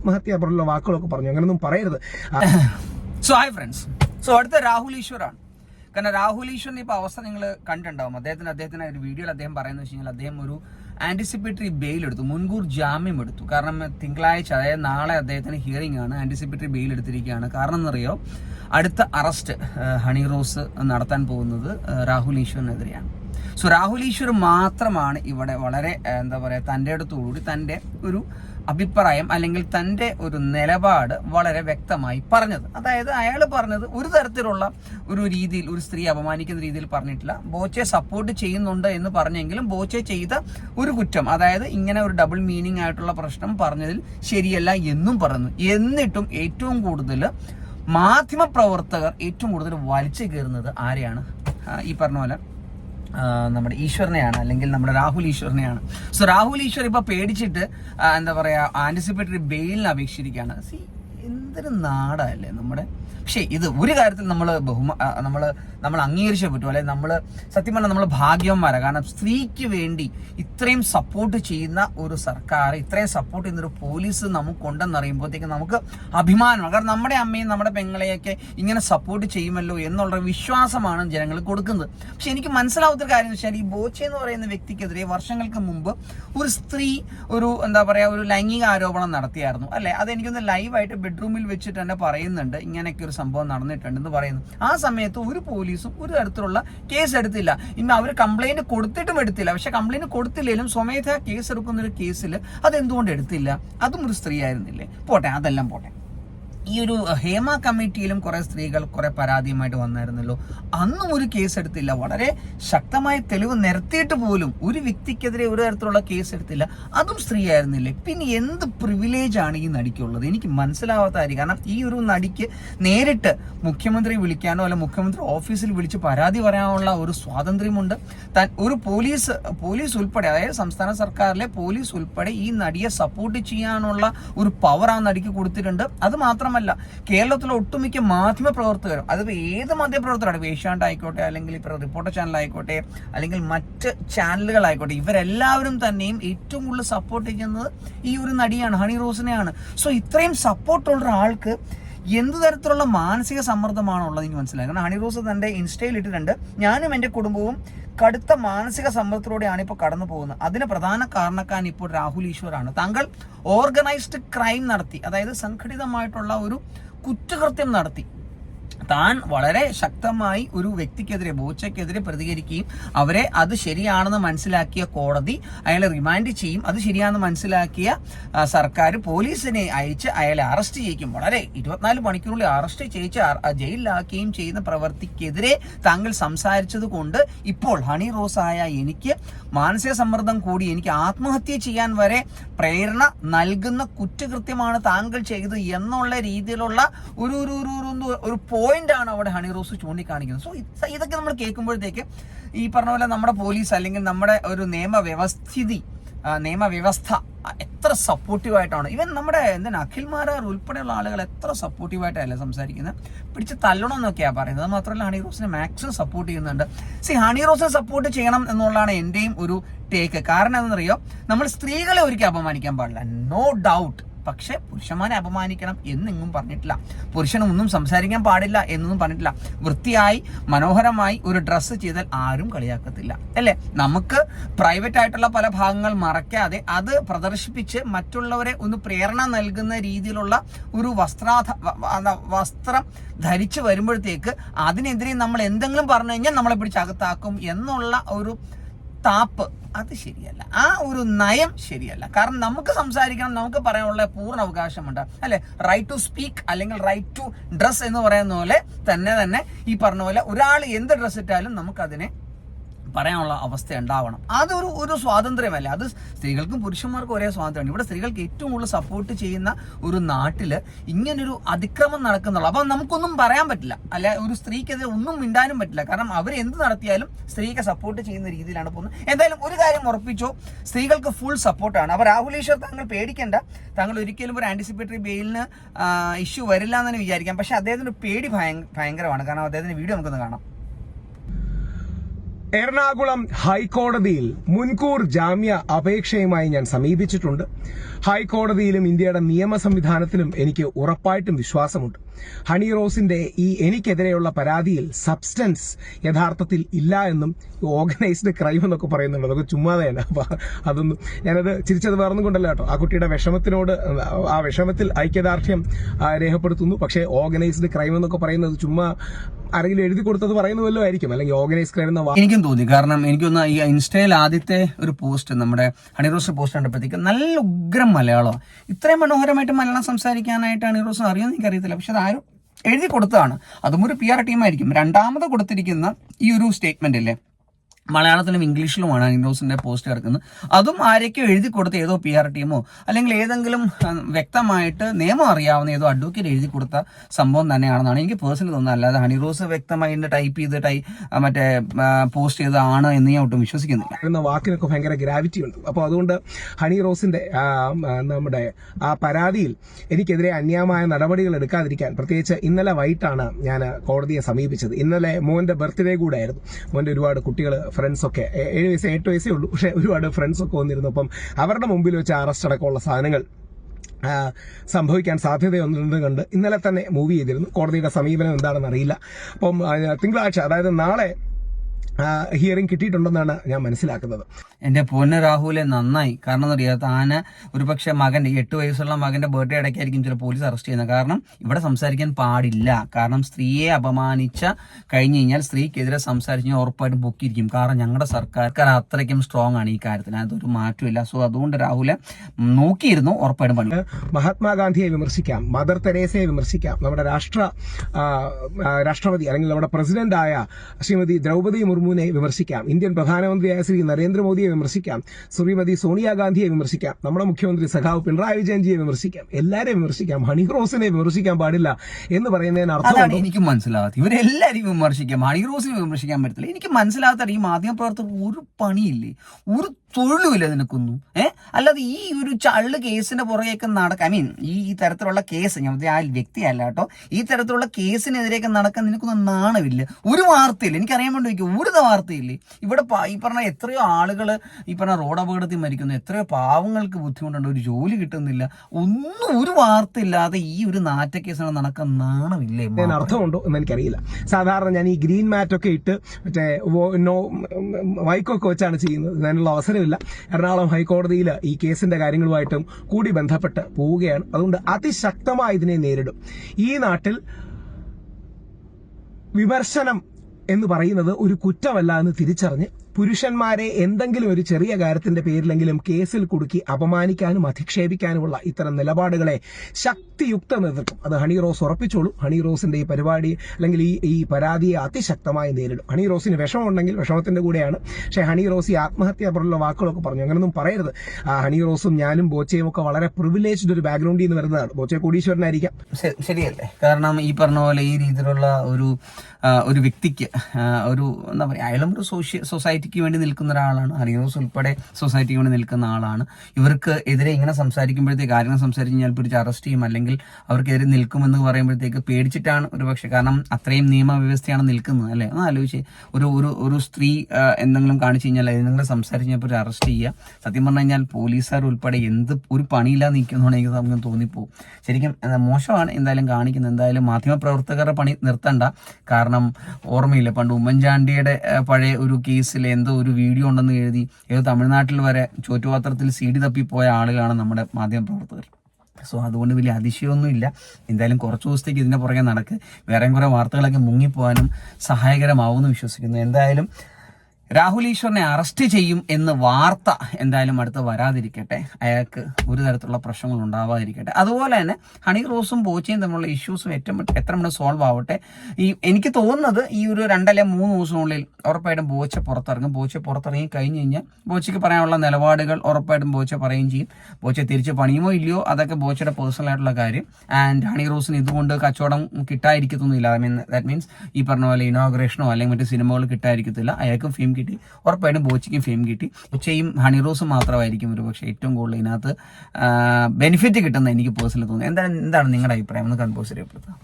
ആത്മഹത്യ പോലുള്ള വാക്കുകളൊക്കെ പറഞ്ഞു. അങ്ങനെയൊന്നും പറയരുത്. സോ ഹായ് ഫ്രണ്ട്സ് സോ അടുത്ത രാഹുൽ ഈശ്വറാണ്. കാരണം രാഹുൽ ഈശ്വറിന് ഇപ്പോൾ അവസ്ഥ നിങ്ങൾ കണ്ടിട്ടുണ്ടാവും. അദ്ദേഹത്തിന് അദ്ദേഹത്തിന് ഒരു വീഡിയോയിൽ അദ്ദേഹം പറയുന്നത് വെച്ച് കഴിഞ്ഞാൽ അദ്ദേഹം ഒരു ആന്റിസിപ്പേറ്ററി ബെയിൽ എടുത്തു. മുൻകൂർ ജാമ്യം എടുത്തു. കാരണം തിങ്കളാഴ്ച അതായത് നാളെ അദ്ദേഹത്തിന് ഹിയറിംഗ് ആണ്. ആന്റിസിപ്പേറ്ററി ബെയിൽ എടുത്തിരിക്കുകയാണ്. കാരണം എന്നറിയോ? അടുത്ത അറസ്റ്റ് ഹണി റോസ് നടത്താൻ പോകുന്നത് രാഹുൽ ഈശ്വറിനെതിരെയാണ്. സോ രാഹുൽ ഈശ്വർ മാത്രമാണ് ഇവിടെ വളരെ എന്താ പറയുക തന്റെ അടുത്തോടുകൂടി തന്റെ ഒരു അഭിപ്രായം അല്ലെങ്കിൽ തന്റെ ഒരു നിലപാട് വളരെ വ്യക്തമായി പറഞ്ഞത്. അതായത് അയാൾ പറഞ്ഞത് ഒരു തരത്തിലുള്ള ഒരു രീതിയിൽ ഒരു സ്ത്രീ അപമാനിക്കുന്ന രീതിയിൽ പറഞ്ഞിട്ടില്ല. ബോച്ചെ സപ്പോർട്ട് ചെയ്യുന്നുണ്ട് എന്ന് പറഞ്ഞെങ്കിലും ബോച്ചെ ചെയ്ത ഒരു കുറ്റം അതായത് ഇങ്ങനെ ഒരു ഡബിൾ മീനിങ് ആയിട്ടുള്ള പ്രശ്നം പറഞ്ഞതിൽ ശരിയല്ല എന്നും പറഞ്ഞു എന്നിട്ടും ഏറ്റവും കൂടുതൽ മാധ്യമ പ്രവർത്തകർ ഏറ്റവും കൂടുതൽ വലിച്ചു കയറുന്നത് ആരെയാണ്? ഈ പറഞ്ഞ പോലെ നമ്മുടെ ഈശ്വരനെയാണ് അല്ലെങ്കിൽ നമ്മുടെ രാഹുൽ ഈശ്വരനെയാണ്. സോ രാഹുൽ ഈശ്വർ ഇപ്പൊ പേടിച്ചിട്ട് എന്താ പറയാ ആന്റിസിപ്പേറ്ററി ബെയിലിന് അപേക്ഷിച്ചിരിക്കുകയാണ്. സി എന്തൊരു നാടല്ലേ നമ്മുടെ പക്ഷേ ഇത് ഒരു കാര്യത്തിൽ നമ്മൾ ബഹുമ നമ്മൾ നമ്മൾ അംഗീകരിച്ചേ പറ്റൂ. അല്ലെ നമ്മൾ സത്യം പറഞ്ഞാൽ നമ്മൾ ഭാഗ്യവന്മാരാണ് കാരണം സ്ത്രീക്ക് വേണ്ടി ഇത്രയും സപ്പോർട്ട് ചെയ്യുന്ന ഒരു സർക്കാർ ഇത്രയും സപ്പോർട്ട് ചെയ്യുന്ന ഒരു പോലീസ് നമുക്കുണ്ടെന്ന് അറിയുമ്പോഴത്തേക്ക് നമുക്ക് അഭിമാനമാണ്. കാരണം നമ്മുടെ അമ്മയും നമ്മുടെ പെങ്ങളെയൊക്കെ ഇങ്ങനെ സപ്പോർട്ട് ചെയ്യുമല്ലോ എന്നുള്ള വിശ്വാസമാണ് ജനങ്ങൾ കൊടുക്കുന്നത്. പക്ഷെ എനിക്ക് മനസ്സിലാവുന്ന ഒരു കാര്യം വെച്ചാൽ ഈ ബോച്ചെ എന്ന് പറയുന്ന വ്യക്തിക്കെതിരെ വർഷങ്ങൾക്ക് മുമ്പ് ഒരു സ്ത്രീ ഒരു എന്താ പറയുക ഒരു ലൈംഗിക ആരോപണം നടത്തിയായിരുന്നു. അല്ലെ അതെനിക്കൊന്ന് ലൈവായിട്ട് ബെഡ്റൂമിൽ വെച്ചിട്ട് തന്നെ പറയുന്നുണ്ട്. ഇങ്ങനെയൊക്കെ ഒരു സംഭവം നടന്നിട്ടുണ്ട് എന്ന് പറയുന്നു. ആ സമയത്ത് ഒരു പോലീസും ഒരു തരത്തിലുള്ള കേസ് എടുത്തില്ല. ഇന്ന് അവർ കംപ്ലൈന്റ് കൊടുത്തിട്ടും എടുത്തില്ല. പക്ഷെ കംപ്ലൈന്റ് കൊടുത്തില്ലെങ്കിലും സ്വമേധ കേസ് എടുക്കുന്ന ഒരു കേസിൽ അതെന്തുകൊണ്ട് എടുത്തില്ല? അതും ഒരു സ്ത്രീ ആയിരുന്നില്ലേ? പോട്ടെ അതെല്ലാം പോട്ടെ. ഈ ഒരു ഹേമ കമ്മിറ്റിയിലും കുറെ സ്ത്രീകൾ കുറെ പരാതിയുമായിട്ട് വന്നായിരുന്നല്ലോ. അന്നും ഒരു കേസ് എടുത്തില്ല. വളരെ ശക്തമായ തെളിവ് നിരത്തിയിട്ട് പോലും ഒരു വ്യക്തിക്കെതിരെ ഒരു തരത്തിലുള്ള കേസ് എടുത്തില്ല. അതും സ്ത്രീ ആയിരുന്നില്ലേ പിന്നെ എന്ത് പ്രിവിലേജ് ആണ് ഈ നടിക്കുള്ളത്? എനിക്ക് മനസ്സിലാവാത്ത കാര്യം കാരണം ഈ ഒരു നടിക്ക് നേരിട്ട് മുഖ്യമന്ത്രി വിളിക്കാനോ അല്ല മുഖ്യമന്ത്രി ഓഫീസിൽ വിളിച്ച് പരാതി പറയാനുള്ള ഒരു സ്വാതന്ത്ര്യമുണ്ട്. താൻ ഒരു പോലീസ് പോലീസ് ഉൾപ്പെടെ അതായത് സംസ്ഥാന സർക്കാരിലെ പോലീസ് ഉൾപ്പെടെ ഈ നടിയെ സപ്പോർട്ട് ചെയ്യാനുള്ള ഒരു പവർ ആ നടിക്ക് കൊടുത്തിട്ടുണ്ട്. അത് മാത്രമല്ല കേരളത്തിലെ ഒട്ടുമിക്ക മാധ്യമ പ്രവർത്തകരും അതിപ്പോൾ ഏത് മാധ്യമപ്രവർത്തകരാണ്? ഇപ്പോൾ ഏഷ്യാണ്ട് ആയിക്കോട്ടെ അല്ലെങ്കിൽ ഇപ്പോൾ റിപ്പോർട്ടർ ചാനൽ ആയിക്കോട്ടെ അല്ലെങ്കിൽ മറ്റ് ചാനലുകളായിക്കോട്ടെ ഇവരെല്ലാവരും തന്നെയും ഏറ്റവും കൂടുതൽ സപ്പോർട്ട് ചെയ്യുന്നത് ഈ ഒരു നടിയാണ് ഹണി റോസിനെയാണ്. സോ ഇത്രയും സപ്പോർട്ടുള്ള ഒരാൾക്ക് എന്ത് തരത്തിലുള്ള മാനസിക സമ്മർദ്ദമാണ് ഉള്ളത് എനിക്ക് മനസ്സിലായി. കാരണം ഹണി റോസ് തന്റെ ഇൻസ്റ്റയിൽ ഇട്ടിട്ടുണ്ട്. ഞാനും എന്റെ കുടുംബവും കടുത്ത മാനസിക സമ്മർദ്ദത്തിലൂടെയാണ് ഇപ്പോൾ കടന്നു പോകുന്നത്. അതിന് പ്രധാന കാരണക്കാരൻ ഇപ്പോൾ രാഹുൽ ഈശ്വറാണ്. താങ്കൾ ഓർഗനൈസ്ഡ് ക്രൈം നടത്തി അതായത് സംഘടിതമായിട്ടുള്ള ഒരു കുറ്റകൃത്യം നടത്തി. താൻ വളരെ ശക്തമായി ഒരു വ്യക്തിക്കെതിരെ ബോച്ചയ്ക്കെതിരെ പ്രതികരിക്കുകയും അവരെ അത് ശരിയാണെന്ന് മനസ്സിലാക്കിയ കോടതി അയാളെ റിമാൻഡ് ചെയ്യും. അത് ശരിയാണെന്ന് മനസ്സിലാക്കിയ സർക്കാർ പോലീസിനെ അയച്ച് അയാളെ അറസ്റ്റ് ചെയ്യിക്കും. വളരെ ഇരുപത്തിനാല് മണിക്കൂറിനുള്ളിൽ അറസ്റ്റ് ചെയ്യിച്ച് ജയിലിലാക്കുകയും ചെയ്യുന്ന പ്രവൃത്തിക്കെതിരെ താങ്കൾ സംസാരിച്ചത് കൊണ്ട് ഇപ്പോൾ ഹണി റോസ് ആയ എനിക്ക് മാനസിക സമ്മർദ്ദം കൂടി എനിക്ക് ആത്മഹത്യ ചെയ്യാൻ വരെ പ്രേരണ നൽകുന്ന കുറ്റകൃത്യമാണ് താങ്കൾ ചെയ്തത് എന്നുള്ള രീതിയിലുള്ള ഒരു ഒരു ഒരു പോയിന്റ് പോയിന്റ് ആണ് അവിടെ ഹണി റോസ് ചൂണ്ടിക്കാണിക്കുന്നത്. സോ ഇതൊക്കെ നമ്മൾ കേൾക്കുമ്പോഴത്തേക്ക് ഈ പറഞ്ഞ പോലെ നമ്മുടെ പോലീസ് അല്ലെങ്കിൽ നമ്മുടെ ഒരു നിയമവ്യവസ്ഥിതി നിയമവ്യവസ്ഥ എത്ര സപ്പോർട്ടീവായിട്ടാണ് ഇവൻ നമ്മുടെ എന്താണ് അഖിൽമാരാർ ഉൾപ്പെടെയുള്ള ആളുകൾ എത്ര സപ്പോർട്ടീവായിട്ടല്ലേ സംസാരിക്കുന്നത്? പിടിച്ച് തല്ലണം എന്നൊക്കെയാണ് പറയുന്നത്. മാത്രമല്ല ഹണി റോസിനെ മാക്സിമം സപ്പോർട്ട് ചെയ്യുന്നുണ്ട്. സി ഹണി റോസിനെ സപ്പോർട്ട് ചെയ്യണം എന്നുള്ളതാണ് എന്റെയും ഒരു ടേക്ക് കാരണം എന്താണെന്നറിയോ? നമ്മൾ സ്ത്രീകളെ ഒരിക്കലും അപമാനിക്കാൻ പാടില്ല. നോ ഡൗട്ട് പക്ഷെ പുരുഷന്മാരെ അപമാനിക്കണം എന്നെങ്ങും പറഞ്ഞിട്ടില്ല. പുരുഷനൊന്നും സംസാരിക്കാൻ പാടില്ല എന്നൊന്നും പറഞ്ഞിട്ടില്ല. വൃത്തിയായി മനോഹരമായി ഒരു ഡ്രസ്സ് ചെയ്താൽ ആരും കളിയാക്കത്തില്ല. അല്ലേ? നമുക്ക് പ്രൈവറ്റ് ആയിട്ടുള്ള പല ഭാഗങ്ങൾ മറയ്ക്കാതെ അത് പ്രദർശിപ്പിച്ച് മറ്റുള്ളവരെ ഒന്ന് പ്രേരണ നൽകുന്ന രീതിയിലുള്ള ഒരു വസ്ത്രാധ വസ്ത്രം ധരിച്ചു വരുമ്പോഴത്തേക്ക് അതിനെതിരെ നമ്മൾ എന്തെങ്കിലും പറഞ്ഞു കഴിഞ്ഞാൽ നമ്മളെ പിടിച്ചകത്താക്കും എന്നുള്ള ഒരു താപ്പ് അത് ശരിയല്ല. ആ ഒരു നയം ശരിയല്ല. കാരണം നമുക്ക് സംസാരിക്കണം നമുക്ക് പറയാനുള്ള പൂർണ അവകാശമുണ്ട്. അല്ലെ? റൈറ്റ് ടു സ്പീക്ക് അല്ലെങ്കിൽ റൈറ്റ് ടു ഡ്രസ് എന്ന് പറയുന്ന പോലെ തന്നെ തന്നെ ഈ പറഞ്ഞ പോലെ ഒരാൾ എന്ത് ഡ്രസ് ഇട്ടാലും നമുക്കതിനെ പറയാനുള്ള അവസ്ഥ ഉണ്ടാവണം. അതൊരു ഒരു സ്വാതന്ത്ര്യമല്ല? അത് സ്ത്രീകൾക്കും പുരുഷന്മാർക്കും ഒരേ സ്വാതന്ത്ര്യമാണ്. ഇവിടെ സ്ത്രീകൾക്ക് ഏറ്റവും കൂടുതൽ സപ്പോർട്ട് ചെയ്യുന്ന ഒരു നാട്ടിൽ ഇങ്ങനൊരു അതിക്രമം നടക്കുന്നുള്ളൂ. അപ്പം നമുക്കൊന്നും പറയാൻ പറ്റില്ല. അല്ല ഒരു സ്ത്രീക്കെതിരെ ഒന്നും മിണ്ടാനും പറ്റില്ല. കാരണം അവർ എന്ത് നടത്തിയാലും സ്ത്രീക്ക് സപ്പോർട്ട് ചെയ്യുന്ന രീതിയിലാണ് പോകുന്നത്. എന്തായാലും ഒരു കാര്യം ഉറപ്പിച്ചോ. സ്ത്രീകൾക്ക് ഫുൾ സപ്പോർട്ടാണ് അപ്പോൾ രാഹുൽ ഈശ്വർ താങ്കൾ പേടിക്കേണ്ട. താങ്കൾ ഒരിക്കലും ഒരു ആന്റിസിപ്പേറ്ററി ബെയിലിന് ഇഷ്യൂ വരില്ല എന്ന് തന്നെ വിചാരിക്കാം. പക്ഷേ അദ്ദേഹത്തിന്റെ പേടി ഭയങ്ക- ഭയങ്കരമാണ്. കാരണം അദ്ദേഹത്തിന്റെ വീഡിയോ നമുക്കൊന്ന് കാണാം. എറണാകുളം ഹൈക്കോടതിയിൽ മുൻകൂർ ജാമ്യ അപേക്ഷയുമായി ഞാൻ സമീപിച്ചിട്ടുണ്ട്. ഹൈക്കോടതിയിലും ഇന്ത്യയുടെ നിയമ സംവിധാനത്തിലും എനിക്ക് ഉറപ്പായിട്ടും വിശ്വാസമുണ്ട്. ഹണി റോസിന്റെ ഈ എനിക്കെതിരെയുള്ള പരാതിയിൽ സബ്സ്റ്റൻസ് യഥാർത്ഥത്തിൽ ഇല്ല എന്നും ഓർഗനൈസ്ഡ് ക്രൈം എന്നൊക്കെ പറയുന്നുണ്ട്. അതൊക്കെ ചുമ്മാതെയാണ് അപ്പൊ അതൊന്നും ഞാനത് ചിരിച്ചത് പറഞ്ഞുകൊണ്ടല്ല കേട്ടോ. ആ കുട്ടിയുടെ വിഷമത്തിനോട് ആ വിഷമത്തിൽ ഐക്യദാർഢ്യം രേഖപ്പെടുത്തുന്നു. പക്ഷേ ഓർഗനൈസ്ഡ് ക്രൈം എന്നൊക്കെ പറയുന്നത് ചുമ്മാ ആരെങ്കിലും എഴുതി കൊടുത്തത് പറയുന്നതല്ലോ ആയിരിക്കും. അല്ലെങ്കിൽ ഓർഗനൈസ് ക്രൈം എന്ന എനിക്കും തോന്നി. കാരണം എനിക്കൊന്ന് ഈ ഇൻസ്റ്റയിൽ ആദ്യത്തെ ഒരു പോസ്റ്റ് നമ്മുടെ ഹണിറോസ് പോസ്റ്റ് കണ്ടപ്പോഴത്തേക്ക് നല്ല ഉഗ്രം മലയാളം. ഇത്രയും മനോഹരമായിട്ട് മലയാളം സംസാരിക്കാനായിട്ട് ഹണിറോസ് അറിയാമെന്ന് എനിക്കറിയത്തില്ല. പക്ഷെ അത് ആരും എഴുതി കൊടുത്തതാണ് അതും ഒരു പി ആർ ടീമായിരിക്കും രണ്ടാമത് കൊടുത്തിരിക്കുന്ന ഈ ഒരു സ്റ്റേറ്റ്മെന്റ് അല്ലേ മലയാളത്തിലും ഇംഗ്ലീഷിലുമാണ് ഹണിറോസിന്റെ പോസ്റ്റ് കിടക്കുന്നത്. അതും ആരൊക്കെയോ എഴുതി കൊടുത്ത ഏതോ പി ആർ ടീമോ അല്ലെങ്കിൽ ഏതെങ്കിലും വ്യക്തമായിട്ട് നിയമം അറിയാവുന്ന ഏതോ അഡ്വക്കേറ്റ് എഴുതി കൊടുത്ത സംഭവം തന്നെയാണെന്നാണ് എനിക്ക് പേഴ്സണലി തോന്നുന്നത്. അല്ലാതെ ഹണിറോസ് വ്യക്തമായി ടൈപ്പ് ചെയ്ത് ടൈ മറ്റേ പോസ്റ്റ് ചെയ്തതാണ് എന്ന് ഞാൻ ഒട്ടും വിശ്വസിക്കുന്നില്ല. വാക്കിനൊക്കെ ഭയങ്കര ഗ്രാവിറ്റി ഉണ്ട്. അപ്പോൾ അതുകൊണ്ട് ഹണി റോസിന്റെ നമ്മുടെ ആ പരാതിയിൽ എനിക്കെതിരെ അന്യായമായ നടപടികൾ എടുക്കാതിരിക്കാൻ പ്രത്യേകിച്ച് ഇന്നലെ വൈകിട്ടാണ് ഞാൻ കോടതിയെ സമീപിച്ചത്. ഇന്നലെ മോന്റെ ബർത്ത്ഡേ കൂടെ ആയിരുന്നു. മോന്റെ ഒരുപാട് കുട്ടികൾ ഫ്രണ്ട്സ് ഒക്കെ. ഏഴ് വയസ്സ് എട്ട് വയസ്സേ ഉള്ളൂ. പക്ഷേ ഒരുപാട് ഫ്രണ്ട്സ് ഒക്കെ വന്നിരുന്നു. അപ്പം അവരുടെ മുമ്പിൽ വെച്ച് അറസ്റ്റ് അടക്കമുള്ള സാധനങ്ങൾ സംഭവിക്കാൻ സാധ്യതയൊന്നുണ്ടെന്ന് കണ്ട് ഇന്നലെ തന്നെ മൂവ് ചെയ്തിരുന്നു. കോടതിയുടെ സമീപനം എന്താണെന്ന് അറിയില്ല. അപ്പം തിങ്കളാഴ്ച അതായത് നാളെ ഹിയറിംഗ് കിട്ടിയിട്ടുണ്ടെന്നാണ് ഞാൻ മനസ്സിലാക്കുന്നത്. എന്റെ പൊന്ന് രാഹുലെ നന്നായി. കാരണം എന്താ അറിയാം? താന് ഒരു പക്ഷെ മകന്റെ എട്ട് വയസ്സുള്ള മകന്റെ ബർത്ത്ഡേ ഇടയ്ക്കായിരിക്കും ചില പോലീസ് അറസ്റ്റ് ചെയ്യുന്നത്. കാരണം ഇവിടെ സംസാരിക്കാൻ പാടില്ല. കാരണം സ്ത്രീയെ അപമാനിച്ച കഴിഞ്ഞു കഴിഞ്ഞാൽ സ്ത്രീക്കെതിരെ സംസാരിച്ച് കഴിഞ്ഞാൽ ഉറപ്പായിട്ടും പൊക്കിയിരിക്കും കാരണം ഞങ്ങളുടെ സർക്കാർക്കാർ അത്രയ്ക്കും സ്ട്രോങ് ആണ് ഈ കാര്യത്തിൽ. അതൊരു മാറ്റമില്ല. സോ അതുകൊണ്ട് രാഹുലെ നോക്കിയിരുന്നു ഉറപ്പായിട്ടും പണി. മഹാത്മാഗാന്ധിയെ വിമർശിക്കാം. മദർ തെരേസയെ വിമർശിക്കാം. നമ്മുടെ രാഷ്ട്ര രാഷ്ട്രപതി അല്ലെങ്കിൽ നമ്മുടെ പ്രസിഡന്റായ ശ്രീമതി ദ്രൗപദി മുർമുവിനെ വിമർശിക്കാം. ഇന്ത്യൻ പ്രധാനമന്ത്രിയായ ശ്രീ നരേന്ദ്രമോദിയെ വിമർശിക്കാം. ശ്രീമതി സോണിയാഗാന്ധിയെ വിമർശിക്കാം. നമ്മുടെ മുഖ്യമന്ത്രി സഖാവ് പിണറായി വിജയൻജിയെ വിമർശിക്കാം. എല്ലാരെയും വിമർശിക്കാം. ഹണി റോസിനെ വിമർശിക്കാൻ പാടില്ല എന്ന് പറയുന്നതിന് അർത്ഥം എനിക്ക് മനസ്സിലാകാത്ത ഇവരെല്ലാരെയും വിമർശിക്കാം. ഹണി റോസിനെ വിമർശിക്കാൻ പറ്റത്തില്ല. എനിക്ക് മനസ്സിലാവാത്ത ഈ മാധ്യമപ്രവർത്തകർക്ക് ഒരു പണിയില്ലേ? ഒരു തൊഴിലുമില്ല നിനക്കൊന്നും. ഏഹ് അല്ലാതെ ഈ ഒരു ചള്ള് കേസിന്റെ പുറകെയൊക്കെ നടക്കാൻ ഐ മീൻ ഈ ഈ തരത്തിലുള്ള കേസ് ഞാൻ ആ വ്യക്തിയല്ല കേട്ടോ. ഈ തരത്തിലുള്ള കേസിനെതിരെയൊക്കെ നടക്കാൻ നിനക്കൊന്നും നാണമില്ല. ഒരു വാർത്തയില്ല. എനിക്കറിയാൻ വേണ്ടി വയ്ക്കും വാർത്തയില്ലേ? ഇവിടെ ഈ പറഞ്ഞ എത്രയോ ആളുകൾ ഈ പറഞ്ഞ റോഡ് അപകടത്തിൽ മരിക്കുന്നു. എത്രയോ പാവങ്ങൾക്ക് ബുദ്ധിമുട്ടുണ്ട്. ഒരു ജോലി കിട്ടുന്നില്ല. ഒന്നും ഒരു വാർത്തയില്ലാതെ ഈ ഒരു നാറ്റക്കേസിനെ നടക്കാൻ നാണമില്ലേ അർത്ഥമുണ്ടോ എന്ന് എനിക്കറിയില്ല. സാധാരണ ഞാൻ ഈ ഗ്രീൻ മാറ്റ് ഒക്കെ ഇട്ട് മറ്റേ വൈക്കോ നോ വൈക്കൊക്കെ വെച്ചാണ് ചെയ്യുന്നത്. അതിനുള്ള അവസരമില്ല. എറണാകുളം ഹൈക്കോടതിയിൽ ഈ കേസിന്റെ കാര്യങ്ങളുമായിട്ടും കൂടി ബന്ധപ്പെട്ട് പോവുകയാണ്. അതുകൊണ്ട് അതിശക്തമായി ഇതിനെ നേരിടും. ഈ നാട്ടിൽ വിമർശനം എന്ന് പറയുന്നത് ഒരു കുറ്റമല്ല എന്ന് തിരിച്ചറിഞ്ഞ് പുരുഷന്മാരെ എന്തെങ്കിലും ഒരു ചെറിയ കാര്യത്തിന്റെ പേരിലെങ്കിലും കേസിൽ കുടുക്കി അപമാനിക്കാനും അധിക്ഷേപിക്കാനുമുള്ള ഇത്തരം നിലപാടുകളെ ശക്തിയുക്തം എതിർക്കും അത് ഹണി റോസ് ഉറപ്പിച്ചോളൂ. ഹണി റോസിന്റെ ഈ പരിപാടി അല്ലെങ്കിൽ ഈ ഈ പരാതിയെ അതിശക്തമായി നേരിടും. ഹണി റോസിന് വിഷമമുണ്ടെങ്കിൽ വിഷമത്തിന്റെ കൂടെയാണ്. പക്ഷേ ഹണി റോസ് ഈ ആത്മഹത്യ പോലുള്ള വാക്കുകളൊക്കെ പറഞ്ഞു. അങ്ങനൊന്നും പറയരുത്. ഹണി റോസും ഞാനും ബോച്ചയും ഒക്കെ വളരെ പ്രിവിലേജ്ഡ് ഒരു ബാക്ക്ഗ്രൗണ്ടിൽ നിന്ന് വരുന്നതാണ്. ബോച്ചെ കോടീശ്വരനായിരിക്കാം. ശരിയല്ലേ? കാരണം ഈ പറഞ്ഞ പോലെ ഈ രീതിയിലുള്ള ഒരു ഒരു വ്യക്തിക്ക് ഒരു എന്താ പറയുക അയാളും ഒരു സോഷ്യ സൊസൈറ്റിക്ക് വേണ്ടി നിൽക്കുന്ന ഒരാളാണ്. ഹരിദോസ് ഉൾപ്പെടെ സൊസൈറ്റിക്ക് വേണ്ടി നിൽക്കുന്ന ആളാണ്. ഇവർക്ക് എതിരെ ഇങ്ങനെ സംസാരിക്കുമ്പോഴത്തേക്ക് കാര്യങ്ങൾ സംസാരിച്ച് കഴിഞ്ഞാൽ പിടിച്ച് അറസ്റ്റ് ചെയ്യും. അല്ലെങ്കിൽ അവർക്കെതിരെ നിൽക്കുമെന്ന് പറയുമ്പോഴത്തേക്ക് പേടിച്ചിട്ടാണ് ഒരു പക്ഷെ കാരണം അത്രയും നിയമവ്യവസ്ഥയാണ് നിൽക്കുന്നത് അല്ലേ? ഒന്ന് ആലോചിച്ച്. ഒരു ഒരു ഒരു സ്ത്രീ എന്തെങ്കിലും കാണിച്ചു കഴിഞ്ഞാൽ എന്തെങ്കിലും സംസാരിച്ച് ഒരു അറസ്റ്റ് ചെയ്യുക. സത്യം പറഞ്ഞു കഴിഞ്ഞാൽ പോലീസുകാർ ഉൾപ്പെടെ എന്ത് ഒരു പണിയില്ലാതെ നിൽക്കുന്നതാണ് എനിക്ക് നമുക്ക് തോന്നിപ്പോകും ശരിക്കും മോശമാണ് എന്തായാലും കാണിക്കുന്നത്. എന്തായാലും മാധ്യമപ്രവർത്തകരുടെ പണി നിർത്തണ്ട. കാരണം ഓർമ്മയില്ല പണ്ട് ഉമ്മൻചാണ്ടിയുടെ പഴയ ഒരു കേസിൽ എന്തോ ഒരു വീഡിയോ ഉണ്ടെന്ന് എഴുതി ഏത് തമിഴ്നാട്ടിൽ വരെ ചോറ്റുപാത്രത്തിൽ സി ഡി തപ്പിപ്പോയ ആളുകളാണ് നമ്മുടെ മാധ്യമപ്രവർത്തകർ സോ അതുകൊണ്ട് വലിയ അതിശയമൊന്നുമില്ല എന്തായാലും കുറച്ച് ദിവസത്തേക്ക് ഇതിന്റെ പുറകെ നടക്ക്. വേറെയും കുറേ വാർത്തകളൊക്കെ മുങ്ങിപ്പോകാനും സഹായകരമാവുമെന്ന് വിശ്വസിക്കുന്നു. എന്തായാലും രാഹുൽ ഈശ്വറിനെ അറസ്റ്റ് ചെയ്യും എന്ന വാർത്ത എന്തായാലും അടുത്ത് വരാതിരിക്കട്ടെ. അയാൾക്ക് ഒരു തരത്തിലുള്ള പ്രശ്നങ്ങൾ ഉണ്ടാവാതിരിക്കട്ടെ. അതുപോലെ തന്നെ ഹണി റോസും പോച്ചയും തമ്മിലുള്ള ഇഷ്യൂസും ഏറ്റവും എത്ര മണി സോൾവ് ആവട്ടെ. ഈ എനിക്ക് തോന്നുന്നത് ഈ ഒരു രണ്ടല്ലേ മൂന്ന് ദിവസത്തിനുള്ളിൽ ഉറപ്പായിട്ടും ബോച്ച പുറത്തിറങ്ങും. ബോച്ച പുറത്തിറങ്ങി കഴിഞ്ഞ് കഴിഞ്ഞാൽ ബോച്ചയ്ക്ക് പറയാനുള്ള നിലപാടുകൾ ഉറപ്പായിട്ടും ബോച്ച പറയുകയും ചെയ്യും. ബോച്ച തിരിച്ച് പണിയുമോ ഇല്ലയോ അതൊക്കെ ബോച്ചയുടെ പേഴ്സണൽ ആയിട്ടുള്ള കാര്യം. ആൻഡ് ഹണി റോസിന് ഇതുകൊണ്ട് കച്ചവടം കിട്ടാതിരിക്കത്തൊന്നുമില്ല. ഐ മീൻ ദാറ്റ് മീൻസ് ഈ പറഞ്ഞ പോലെ ഇനോഗ്രേഷനോ അല്ലെങ്കിൽ മറ്റു സിനിമകൾ കിട്ടാതിരിക്കത്തില്ല. അയാൾക്ക് ഫെയിം കിട്ടി. ഉറപ്പായിട്ടും ബോച്ചയ്ക്കും ഫെയിം കിട്ടി. ഉച്ചയും ഹണി റോസും മാത്രമായിരിക്കും ഒരു പക്ഷേ ഏറ്റവും കൂടുതൽ ഇതിനകത്ത് ബെനിഫിറ്റ് കിട്ടുന്ന എനിക്ക് പേഴ്സണലി തോന്നുന്നു. എന്താണ് എന്താണ് നിങ്ങളുടെ അഭിപ്രായം? ഒന്ന് കൺപോസ് ചെയ്യപ്പെടുത്താം